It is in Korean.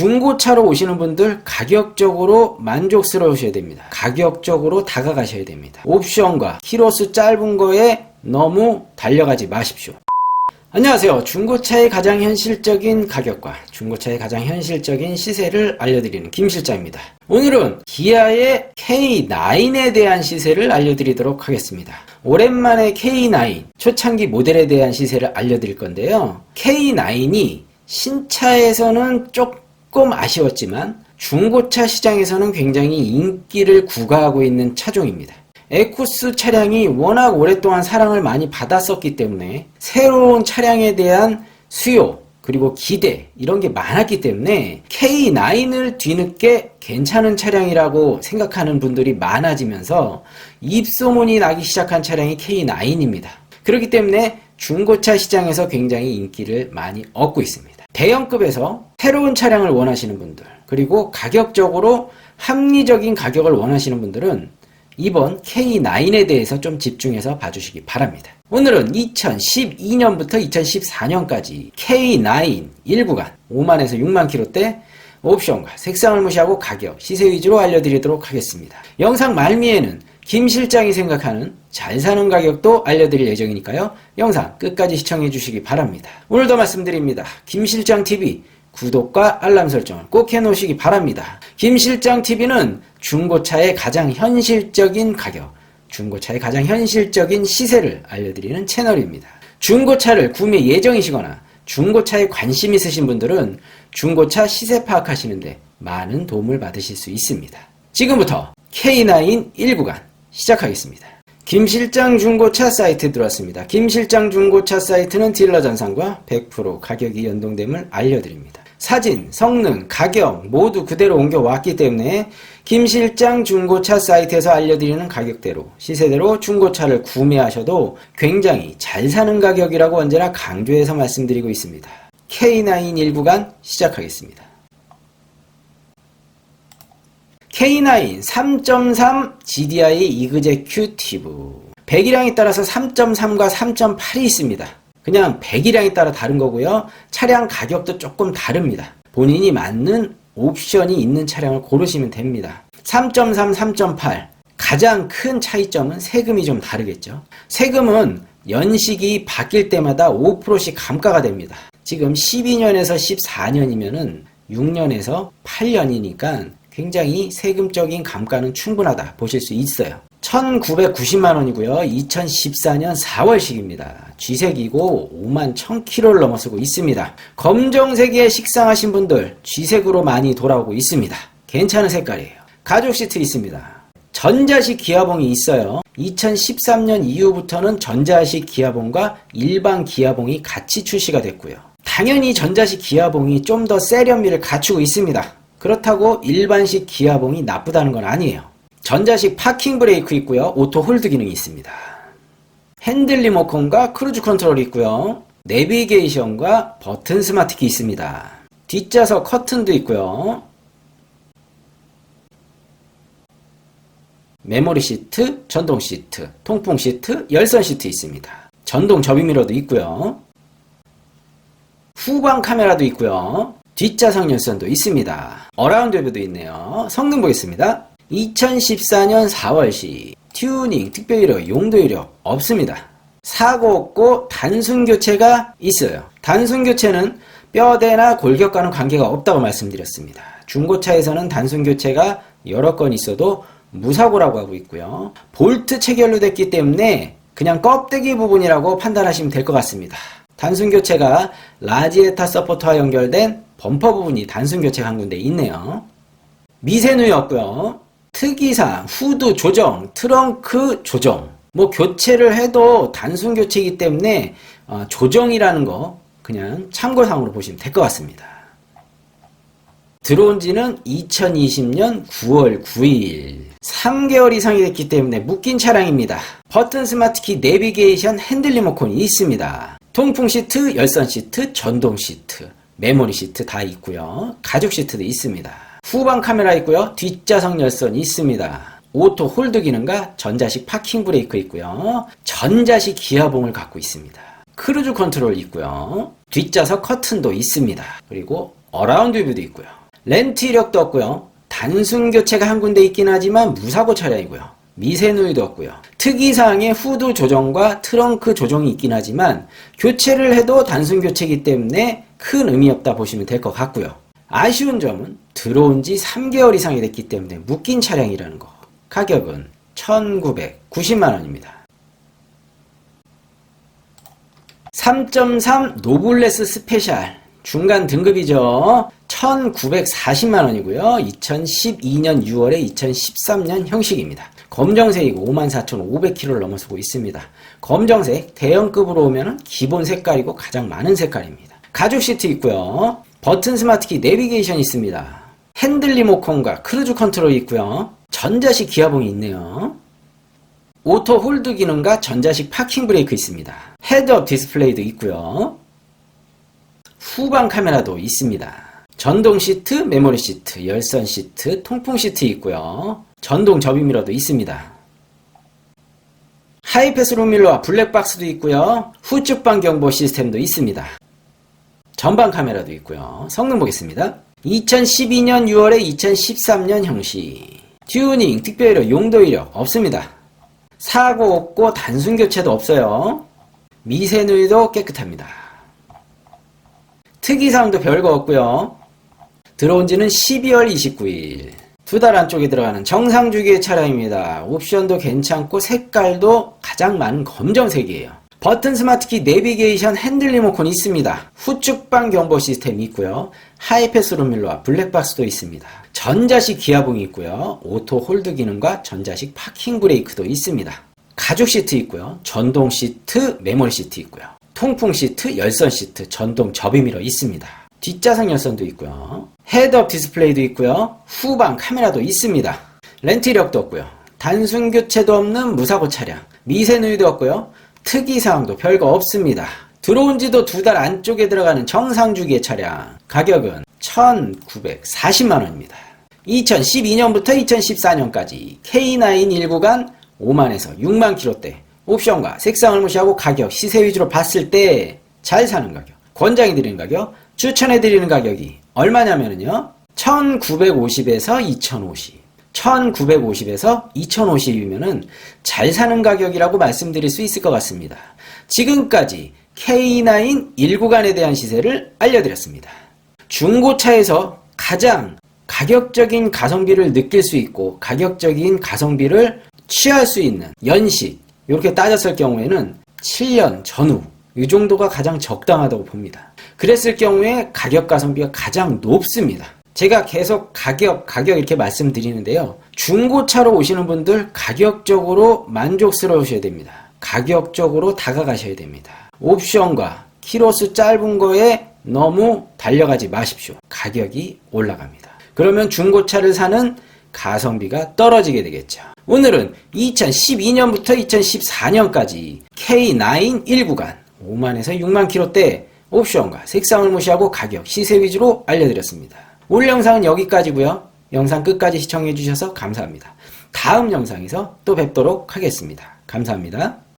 중고차로 오시는 분들 가격적으로 만족스러우셔야 됩니다. 가격적으로 다가가셔야 됩니다. 옵션과 키로수 짧은 거에 너무 달려가지 마십시오. 안녕하세요. 중고차의 가장 현실적인 가격과 중고차의 가장 현실적인 시세를 알려드리는 김 실장입니다. 오늘은 기아의 K9에 대한 시세를 알려드리도록 하겠습니다. 오랜만에 K9 초창기 모델에 대한 시세를 알려드릴 건데요. K9이 신차에서는 조금 아쉬웠지만 중고차 시장에서는 굉장히 인기를 구가하고 있는 차종입니다. 에쿠스 차량이 워낙 오랫동안 사랑을 많이 받았었기 때문에 새로운 차량에 대한 수요 그리고 기대 이런 게 많았기 때문에 K9을 뒤늦게 괜찮은 차량이라고 생각하는 분들이 많아지면서 입소문이 나기 시작한 차량이 K9입니다. 그렇기 때문에 중고차 시장에서 굉장히 인기를 많이 얻고 있습니다. 대형급에서 새로운 차량을 원하시는 분들 그리고 가격적으로 합리적인 가격을 원하시는 분들은 이번 K9에 대해서 좀 집중해서 봐주시기 바랍니다. 오늘은 2012년부터 2014년까지 K9 1구간 5만에서 6만 킬로대 옵션과 색상을 무시하고 가격, 시세 위주로 알려드리도록 하겠습니다. 영상 말미에는 김 실장이 생각하는 잘 사는 가격도 알려드릴 예정이니까요. 영상 끝까지 시청해 주시기 바랍니다. 오늘도 말씀드립니다. 김 실장 TV 구독과 알람 설정을 꼭 해놓으시기 바랍니다. 김 실장 TV는 중고차의 가장 현실적인 가격, 중고차의 가장 현실적인 시세를 알려드리는 채널입니다. 중고차를 구매 예정이시거나 중고차에 관심 있으신 분들은 중고차 시세 파악하시는데 많은 도움을 받으실 수 있습니다. 지금부터 K9 1구간 시작하겠습니다. 김실장 중고차 사이트 들어왔습니다. 김실장 중고차 사이트는 딜러 전산과 100% 가격이 연동됨을 알려드립니다. 사진, 성능, 가격 모두 그대로 옮겨왔기 때문에 김실장 중고차 사이트에서 알려드리는 가격대로 시세대로 중고차를 구매하셔도 굉장히 잘 사는 가격이라고 언제나 강조해서 말씀드리고 있습니다. K9 1구간 시작하겠습니다. K9 3.3 GDI 이그제큐티브 배기량에 따라서 3.3과 3.8이 있습니다. 그냥 배기량에 따라 다른 거고요. 차량 가격도 조금 다릅니다. 본인이 맞는 옵션이 있는 차량을 고르시면 됩니다. 3.3, 3.8 가장 큰 차이점은 세금이 좀 다르겠죠. 세금은 연식이 바뀔 때마다 5%씩 감가가 됩니다. 지금 12년에서 14년이면은 6년에서 8년이니까 굉장히 세금적인 감가는 충분하다 보실 수 있어요. 1990만 원이고요. 2014년 4월식입니다. 쥐색이고 5만 1000km를 넘어서고 있습니다. 검정색에 식상하신 분들 쥐색으로 많이 돌아오고 있습니다. 괜찮은 색깔이에요. 가죽 시트 있습니다. 전자식 기아봉이 있어요. 2013년 이후부터는 전자식 기아봉과 일반 기아봉이 같이 출시가 됐고요. 당연히 전자식 기아봉이 좀 더 세련미를 갖추고 있습니다. 그렇다고 일반식 기아봉이 나쁘다는 건 아니에요. 전자식 파킹 브레이크 있고요. 오토 홀드 기능이 있습니다. 핸들 리모컨과 크루즈 컨트롤이 있고요. 내비게이션과 버튼 스마트키 있습니다. 뒷좌석 커튼도 있고요. 메모리 시트, 전동 시트, 통풍 시트, 열선 시트 있습니다. 전동 접이미러도 있고요. 후방 카메라도 있고요. 뒷좌석 열선도 있습니다. 어라운드 뷰도 있네요. 성능 보겠습니다. 2014년 4월시 튜닝, 특별 이력, 용도 이력 없습니다. 사고 없고 단순 교체가 있어요. 단순 교체는 뼈대나 골격과는 관계가 없다고 말씀드렸습니다. 중고차에서는 단순 교체가 여러 건 있어도 무사고라고 하고 있고요. 볼트 체결로 됐기 때문에 그냥 껍데기 부분이라고 판단하시면 될 것 같습니다. 단순 교체가 라지에타 서포터와 연결된 범퍼 부분이 단순 교체가 한 군데 있네요. 미세누였고요. 특이사항, 후드 조정, 트렁크 조정. 뭐 교체를 해도 단순 교체이기 때문에 어, 조정이라는 거 그냥 참고사항으로 보시면 될 것 같습니다. 들어온 지는 2020년 9월 9일. 3개월 이상이 됐기 때문에 묶인 차량입니다. 버튼 스마트키 내비게이션 핸들 리모컨이 있습니다. 통풍 시트, 열선 시트, 전동 시트, 메모리 시트 다 있고요. 가죽 시트도 있습니다. 후방 카메라 있고요. 뒷좌석 열선 있습니다. 오토 홀드 기능과 전자식 파킹 브레이크 있고요. 전자식 기아봉을 갖고 있습니다. 크루즈 컨트롤 있고요. 뒷좌석 커튼도 있습니다. 그리고 어라운드 뷰도 있고요. 렌트 이력도 없고요. 단순 교체가 한 군데 있긴 하지만 무사고 차량이고요. 미세 누이도 없고요. 특이사항의 후드 조정과 트렁크 조정이 있긴 하지만 교체를 해도 단순 교체이기 때문에 큰 의미 없다 보시면 될 것 같고요. 아쉬운 점은 들어온 지 3개월 이상이 됐기 때문에 묶인 차량이라는 거. 가격은 1990만 원입니다. 3.3 노블레스 스페셜 중간 등급이죠. 1940만 원이고요. 2012년 6월에 2013년 형식입니다. 검정색이고 54,500km를 넘어서고 있습니다. 검정색 대형급으로 오면 기본 색깔이고 가장 많은 색깔입니다. 가죽 시트 있고요. 버튼 스마트키 내비게이션 있습니다. 핸들 리모컨과 크루즈 컨트롤이 있고요. 전자식 기아봉이 있네요. 오토 홀드 기능과 전자식 파킹 브레이크 있습니다. 헤드업 디스플레이도 있고요. 후방 카메라도 있습니다. 전동 시트, 메모리 시트, 열선 시트, 통풍 시트 있고요. 전동 접이미러도 있습니다. 하이패스 룸밀러와 블랙박스도 있고요. 후측방 경보 시스템도 있습니다. 전방 카메라도 있고요. 성능 보겠습니다. 2012년 6월에 2013년 형식. 튜닝, 특별 이력, 용도 이력 없습니다. 사고 없고 단순 교체도 없어요. 미세 누이도 깨끗합니다. 특이사항도 별거 없고요. 들어온 지는 12월 29일. 두 달 안쪽에 들어가는 정상 주기의 차량입니다. 옵션도 괜찮고 색깔도 가장 많은 검정색이에요. 버튼 스마트키 내비게이션 핸들 리모컨 있습니다. 후측방 경보 시스템이 있고요. 하이패스 룸밀러와 블랙박스도 있습니다. 전자식 기아봉이 있고요. 오토 홀드 기능과 전자식 파킹 브레이크도 있습니다. 가죽 시트 있고요. 전동 시트, 메모리 시트 있고요. 통풍 시트, 열선 시트, 전동 접이미러 있습니다. 뒷좌석 열선도 있고요. 헤드업 디스플레이도 있고요. 후방 카메라도 있습니다. 렌트 이력도 없고요. 단순 교체도 없는 무사고 차량. 미세 누이도 없고요. 특이사항도 별거 없습니다. 들어온 지도 두 달 안쪽에 들어가는 정상 주기의 차량. 가격은 1940만 원입니다. 2012년부터 2014년까지 K9 1구간 5만에서 6만 킬로대 옵션과 색상을 무시하고 가격, 시세 위주로 봤을 때 잘 사는 가격, 권장해 드리는 가격, 추천해 드리는 가격이 얼마냐면요. 1950에서 2050. 1950에서 2050이면은 잘 사는 가격이라고 말씀드릴 수 있을 것 같습니다. 지금까지 K9 1구간에 대한 시세를 알려드렸습니다. 중고차에서 가장 가격적인 가성비를 느낄 수 있고 가격적인 가성비를 취할 수 있는 연식 이렇게 따졌을 경우에는 7년 전후 이 정도가 가장 적당하다고 봅니다. 그랬을 경우에 가격 가성비가 가장 높습니다. 제가 계속 가격, 가격 이렇게 말씀드리는데요. 중고차로 오시는 분들 가격적으로 만족스러우셔야 됩니다. 가격적으로 다가가셔야 됩니다. 옵션과 키로수 짧은 거에 너무 달려가지 마십시오. 가격이 올라갑니다. 그러면 중고차를 사는 가성비가 떨어지게 되겠죠. 오늘은 2012년부터 2014년까지 K9 1구간 5만에서 6만 킬로대 옵션과 색상을 무시하고 가격, 시세 위주로 알려드렸습니다. 오늘 영상은 여기까지고요. 영상 끝까지 시청해 주셔서 감사합니다. 다음 영상에서 또 뵙도록 하겠습니다. 감사합니다.